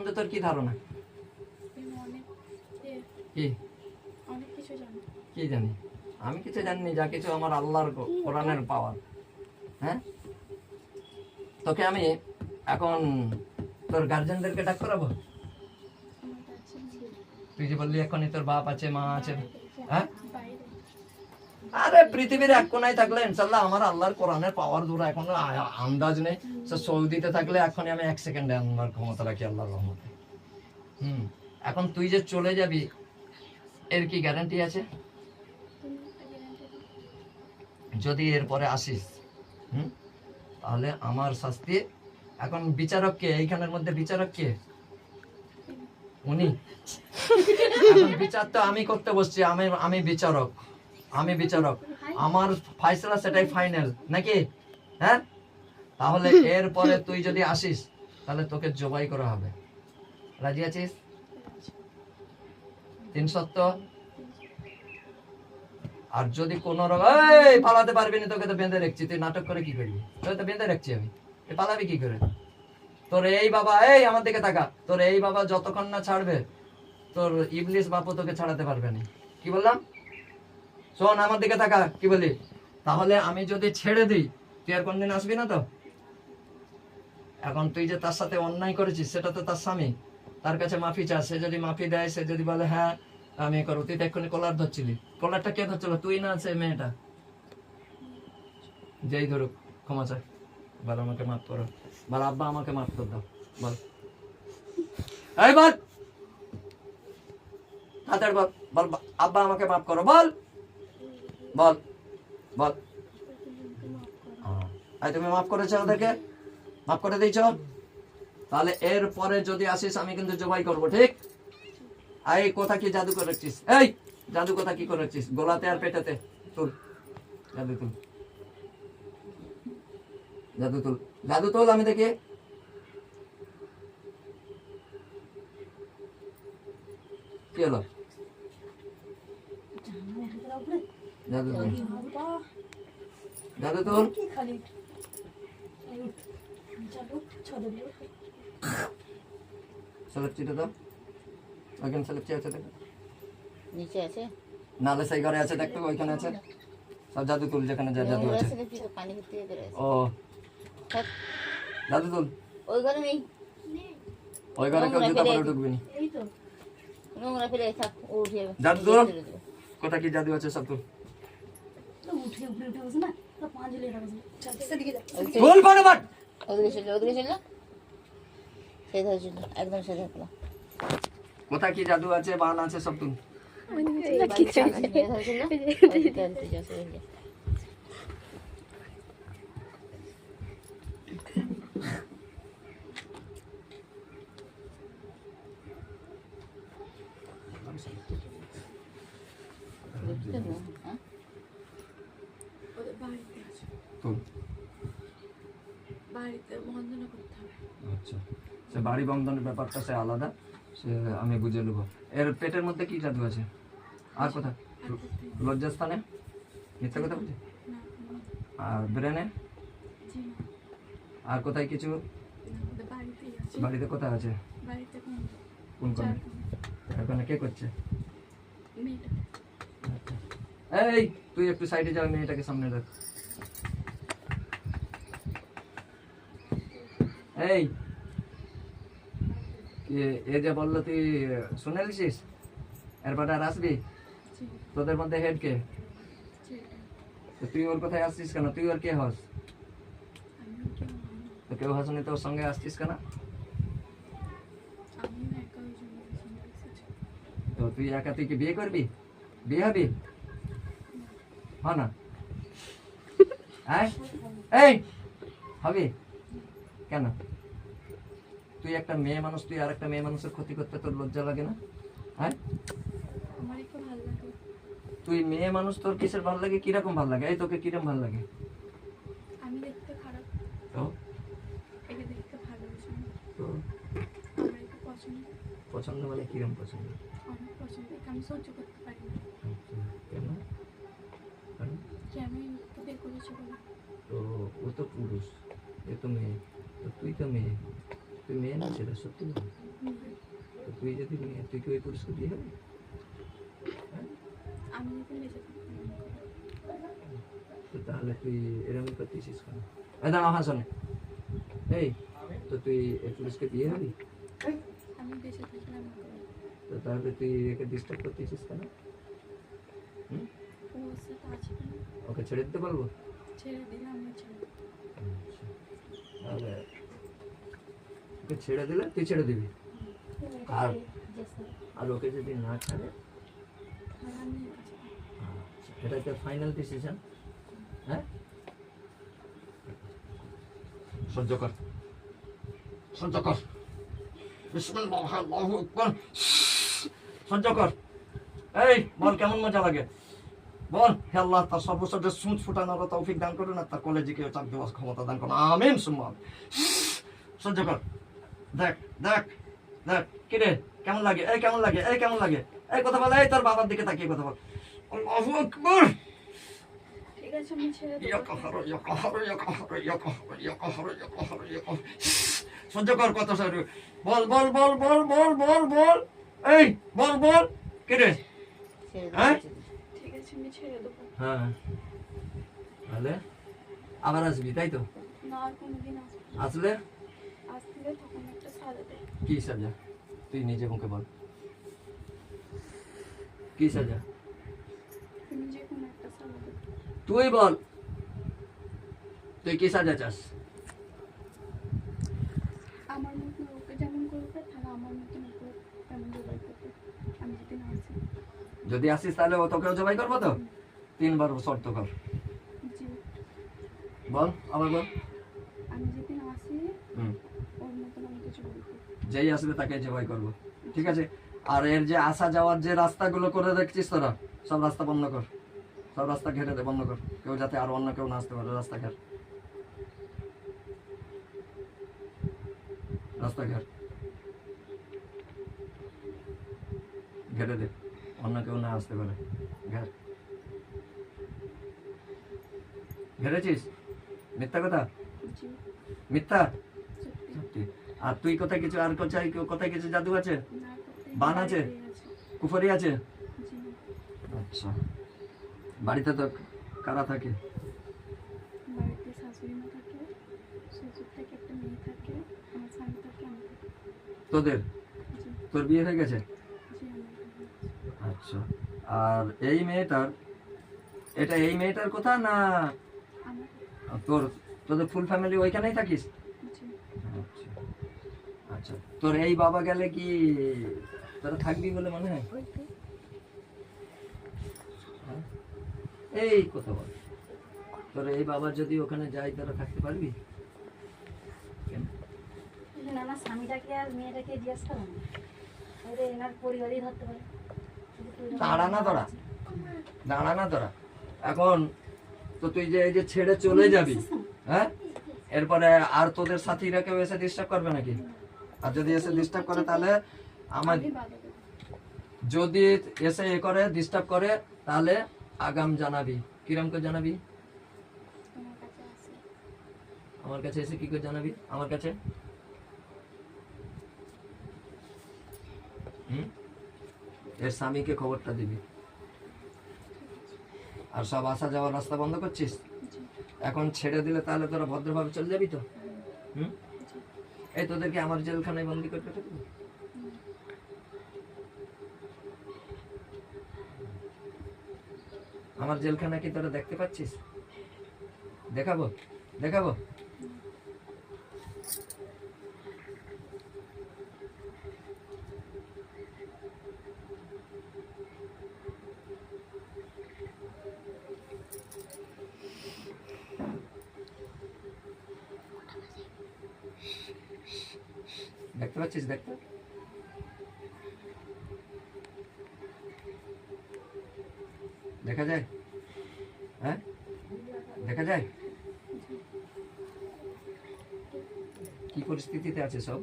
সম্বন্ধে তোর কি ধারণা? কি? কি জানি? আমি কিছু জানি যা কিছু আমার আল্লাহর কোরআনের পাওয়ার। হ্যাঁ? তোকে আমি এখন তোর গার্জেনদেরকে ডাক করাবো? তুই যে বললি এখনই তোর বাপ আছে মা আছে। হ্যাঁ বাইরে আরে পৃথিবীর এক কোনায় থাকলে ইনশাল্লাহ আমার আল্লাহর কোরআনের পাওয়ার দূর, এখন আন্দাজ নেই। সৌদিতে থাকলে এখনই আমি এক সেকেন্ডে আনবার ক্ষমতা রাখি, আল্লাহর রহমতে। হুম, এখন তুই যে চলে যাবি, এর কি গ্যারান্টি আছে? যদি এরপরে আসিস, হুম, তাহলে আমার শাস্তি, এখন বিচারক কে? এইখানের মধ্যে বিচারক কে? উনি? বিচার তো আমি করতে বসছি, আমি আমি বিচারক। আমি বিচারক। আমার ফাইসলা সেটাই ফাইনাল নাকি? হ্যাঁ? তাহলে এরপরে তুই যদি আসিস, তাহলে তোকে জবাই করা হবে। রাজি আছিস? তিন সত্য আর যদি কোন এই, পালাতে পারবি না, তোকে তো বেঁধে রাখছি, তুই নাটক করে কি করবি? তোকে তো বেঁধে রাখছি আমি। পালাবি কি করে? তোর এই বাবা, এই, আমার দিকে তাকা। তোর এই বাবা যতক্ষণ না ছাড়বে, তোর ইবলিস বাপু তোকে ছাড়াতে পারবে না। কি বললাম? শোন, আমার দিকে তাকা, কি বলি? তাহলে আমি যদি ছেড়ে দিই, তুই আর কোনদিন আসবি না তো? এখন তুই যে তার সাথে অন্যায় করেছিস, সেটা তো তার স্বামী। তার কাছে মাফি চা সে যদি মাফি দেয়, সে যদি বলে হ্যাঁ আমি এ করব। তুই তো কলার ধরছিলি। কলারটা কে ধরছিল? তুই না আছে মেয়েটা? যেই ধরুক, ক্ষমা চাই বল, আমাকে মাফ করো। বল, আব্বা আমাকে মাফ করে দাও। বল। এই বল! হাতের বল। বল, আব্বা আমাকে মাফ করো। বল! বল বল। আহ, তুমি মাফ করেছ ওদেরকে? মাফ করে দিয়েছ? তাহলে এর পরে যদি আসিস আমি কিন্তু জবাই করব ঠিক? এই কথা কি জাদু করে রাখছিস? এই জাদু কথা কি করে রাখছিস? গোলাতে আর পেটেতে। তুল জাদু তুল। জাদু তুল। জাদু তুল আমি দেখি। কি হলো? জাদু তুল জাদু তুল স্যালাপ দাও। ওইখানে স্যালাপ আছে দেখো। নিচে আছে? নালে সেই ঘরে আছে দেখতো ওইখানে আছে। সব জাদু তুল যেখানে যা জাদু আছে। ও। থাক, জাদু তুল। ওই ঘরে নেই। ওই ঘরে কেউ জুতা পরে ঢুকবি না। নোংরা ফেলে থাক ও জাদু তুল। কোথা কি জাদু আছে সব তুল। তুল ফটাফট ওদিকে চলল ওদিকে চলল সেই ধরে চলল একদম সেই ধরলো কোথায় কি জাদু আছে বান আছে সব তুল ধরে চলল ওদিকে আনতে যাও, সরে যাও। বুঝতে পারল, হ্যাঁ? ওদের বাড়িতে আছে তুল বাড়িতে বন্ধনা করতে হবে। আচ্ছা। সে বাড়ি বন্ধনের ব্যাপারটা সে আলাদা সে আমি বুঝে নেব। এর পেটের মধ্যে কি জাদু আছে? আর কোথা লজ্জাস্থানে? মিথ্যা কথা বলছি? আর ব্রেনে? আর কোথায় কিছু? বাড়িতে কোথায় আছে? কোন কোন এখানে কে করছে? আচ্ছা। এই তুই একটু সাইডে যাও মেয়েটাকে সামনে রাখ। এই এ- যে বলল তুই শুনে লিছিস এরপরে আর আসবি? তোদের মধ্যে হেড কে? তুই ওর কোথায় আসছিস কেন? তুই ওর কে হস? কেউ হাসনি তোর সঙ্গে আসছিস কেন? তো তুই একা তুই কি বিয়ে করবি? বিয়ে হবি? হ না? আয়? এই হবি? কেন? তুই একটা মেয়ে মানুষ তুই আর একটা মেয়ে মানুষের ক্ষতি করতে তোর লজ্জা লাগে না? হ্যাঁ? তুই মেয়ে মানুষ তোর কিসের ভালো লাগে? কীরকম ভালো লাগে? এই তোকে কীরকম ভালো লাগে? আমি দেখতে খারাপ। তো? একে দেখতে ভালো তো? আমার একটু পছন্দ। পছন্দ মানে কীরকম পছন্দ? অনেক পছন্দ। আমি সহ্য করতে পারি না। আচ্ছা, কেন? কেন? তো বের বলে? তো ও তো পুরুষ এ তো মেয়ে। তো তুই তো মেয়ে। তুই মেয়ে না ছেলে সত্যি বল। হুম। তো তুই যদি মেয়ে তুই কি ওই পুরুষকে বিয়ে হবে আমি যদি বেঁচে থাকতাম আমি করব। তো তাহলে তুই এরকম করতেছিস কেন এই দাঁড়া হাসনে এই তো তুই এই পুরুষকে বিয়ে হবি আমি বেঁচে থাকলে আমি করব। তো তাহলে তুই একে ডিস্টার্ব করতেছিস কেন হুম? ও ওর সাথে আছে কেন? ওকে ছেড়ে দিতে পারব ছেড়ে দিলে আমি ছেড়ে দেবো। তাহলে ওকে ছেড়ে দিলে তুই ছেড়ে দিবি। আর আর ওকে যদি না ছাড়ে। আচ্ছা, এটা একটা ফাইনাল ডিসিশন হ্যাঁ? সহ্য কর। সহ্য কর। বিসমিল্লাহ, আল্লাহু আকবার। সহ্য কর। এই বল কেমন মজা লাগে? বল হে আল্লাহ তার সর্বশ্রেষ্ঠ সুচ ফুটানোর তৌফিক দান করুন আর তার কলেজে চাপ দেওয়ার ক্ষমতা দান করুন। আমিন সুম্মা। সহ্য কর। দেখ দেখ দেখ কিরে কেমন লাগে? এই কেমন লাগে? এই কেমন লাগে? এই কথা বল এই তোর বাবার দিকে তাকিয়ে কথা বল। আল্লাহু আকবার। ঠিক আছে আমি ছেড়ে দেবো। ইয়াকাহারো ইয়াকাহারো ইয়াকাহারো ইয়াকাহারো ইয়াকাহারো ইয়াকাহারো ইয়াকাহারো সহ্য কর কত সর। বল বল বল বল বল বল বল। এই বল বল। কিরে হ্যাঁ? ঠিক আছে আমি ছেড়ে দেবো। হ্যাঁ। তাহলে? আবার আসবি তাই তো? না আর কোনোদিন আসব না। আসলে আসলে তখন একটা সাজা দেয়। কি সাজা? তুই নিজে মুখে বল। কি সাজা? তুমি কোনো একটা সাজা তুই বল। তুই কি সাজা চাস? আমার মতন ওকে যেমন করবে তাহলে আমার মতন ওকে তেমন জোগাড় করবে। আমি যদি না আসি। যদি আসিস তাহলে ও তোকেও জবাই করব তো? তিনবার শর্ত কর। বল আবার বল আমি যদি না আসি হুম ওর মতন আমাকে জোগাড় করবে যেই আসবে তাকে জবাই করব। ঠিক আছে? আর এর যে আসা যাওয়ার যে রাস্তাগুলো করে দেখছিস তোরা সব রাস্তা বন্ধ কর। সব রাস্তা ঘেরে দে বন্ধ কর। কেউ যাতে আর অন্য কেউ না আসতে পারে রাস্তা ঘের। রাস্তা ঘের। ঘেরে দে অন্য কেউ না আসতে পারে। ঘের। ঘেরেছিস? মিথ্যা কথা? মিথ্যা? আর তুই কোথায় কিছু আর কোথায় কোথায় কিছু জাদু আছে? বান আছে? কুফরি আছে? আচ্ছা। বাড়িতে তো কারা থাকে? তোদের? তোর বিয়ে হয়ে গেছে। আচ্ছা। আর এই মেয়েটার এটা এই মেয়েটার কথা না তোর তোদের ফুল ফ্যামিলি ওইখানেই থাকিস? তোর এই বাবা গেলে কি তোরা থাকবি বলে মনে হয়? এই কথা বল। তোর এই বাবা যদি ওখানে যাই তোরা থাকতে পারবি? কেন? আমার স্বামীটাকে আর মেয়েটাকে জিজ্ঞেস করো না। ওদের এনার পরিবারই ধরতে পারে। দাঁড়া না তোরা। দাঁড়া না তোরা। এখন তো তুই যে এই যে ছেড়ে চলে যাবি হ্যাঁ? এরপরে আর তোদের সাথীরা কেউ এসে ডিস্টার্ব করবে নাকি? আর যদি এসে ডিস্টার্ব করে তাহলে আমার যদি এসে এ করে ডিস্টার্ব করে তাহলে আগাম জানাবি। কিরম করে জানাবি? আমার কাছে এসে কি করে জানাবি? আমার কাছে? এর স্বামীকে খবরটা দিবি। আর সব আসা যাওয়ার রাস্তা বন্ধ করছিস? এখন ছেড়ে দিলে তাহলে তোরা ভদ্রভাবে চলে যাবি তো? হুম? এই তোদেরকে আমার জেলখানায় বন্দি করতে দেবো? আমার জেলখানা কি তোরা দেখতে পাচ্ছিস? দেখাবো দেখাবো। দেখতে পাচ্ছিস, দেখতে? দেখা যায়? হ্যাঁ? দেখা যায়? কি পরিস্থিতিতে আছে সব?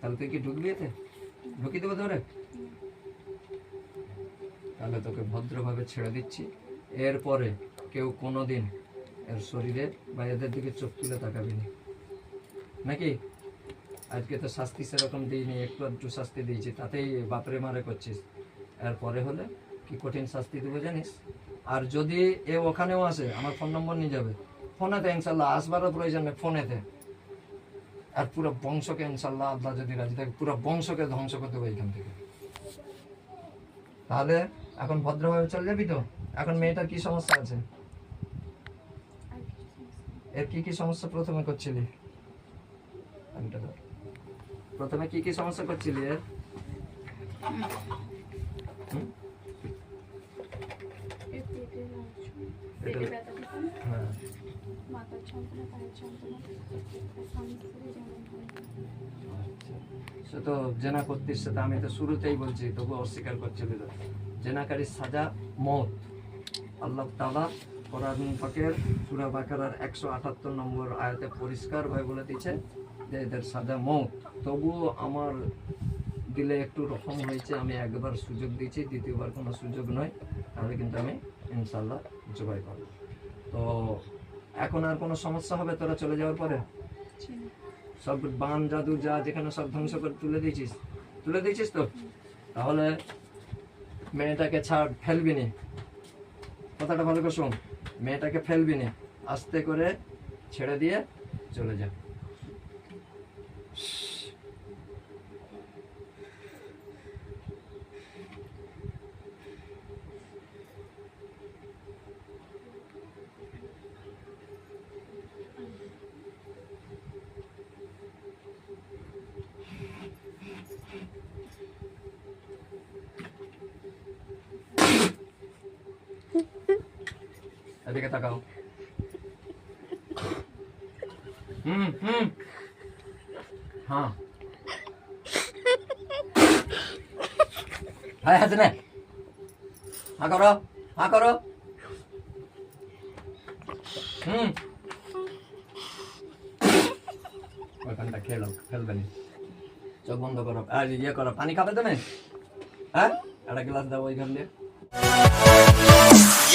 তাহলে তুই কি ঢুকবি এতে? ঢুকি দেবো ধরে তাহলে তোকে ভদ্রভাবে ছেড়ে দিচ্ছি। এরপরে কেউ কোনো দিন এর শরীরে বা এদের দিকে চোখ তুলে তাকাবি না। নাকি? আজকে তো শাস্তি সেরকম দিইনি, একটু আধটু শাস্তি দিয়েছি, তাতেই বাপরে মারে করছিস। এরপরে হলে কি কঠিন শাস্তি দেবো জানিস? আর যদি এ ওখানেও আসে, আমার ফোন নম্বর নিয়ে যাবে। ফোনেতে ইনশাল্লাহ আসবারও প্রয়োজন নেই ফোনেতে। আর পুরো বংশকে ইনশাল্লাহ আল্লাহ যদি রাজি থাকে, পুরো বংশকে ধ্বংস করতে হবে এখান থেকে। তাহলে এখন ভদ্রভাবে চলে যাবি তো? এখন মেয়েটার কি সমস্যা আছে আর কিছু সমস্যা নেই। এর কি কি সমস্যা প্রথমে করছিলি? প্রথমে কি কি সমস্যা করছিলি এর। সে তো জেনা করতিস সেটা আমি তো শুরুতেই বলছি, তবু অস্বীকার করছিলি জেনাকারীর সাজা, মত। আল্লাহ তালা কোরআন পাকের সুরা বাকারার একশো আটাত্তর নম্বর আয়াতে পরিষ্কার ভাবে বলে দিচ্ছে যে এদের সাদা মত। তবুও আমার দিলে একটু রকম হয়েছে আমি একবার সুযোগ দিয়েছি দ্বিতীয়বার কোনো সুযোগ নয় তাহলে কিন্তু আমি ইনশাল্লাহ জবাই পাবো তো এখন আর কোনো সমস্যা হবে তোরা চলে যাওয়ার পরে? সব বান জাদু যা যেখানে সব ধ্বংস করে তুলে দিয়েছিস তুলে দিয়েছিস তো? তাহলে মেয়েটাকে ছাড় ফেলবি নি। কথাটা ভালো করে শোন। মেয়েটাকে ফেলবি না। আস্তে করে ছেড়ে দিয়ে চলে যা। এদিকে তাকাও। হুম হুম। হ্যাঁ। হায় হাতে নে হা করো হা করো। হুম। ওইখানটা খেলো ফেলবে নি। চোখ বন্ধ করো। আর ইয়ে করো, পানি খাবে তুমি? হ্যাঁ? একটা গ্লাস দাও ওইখান দিয়ে।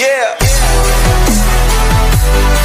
Yeah. Mix.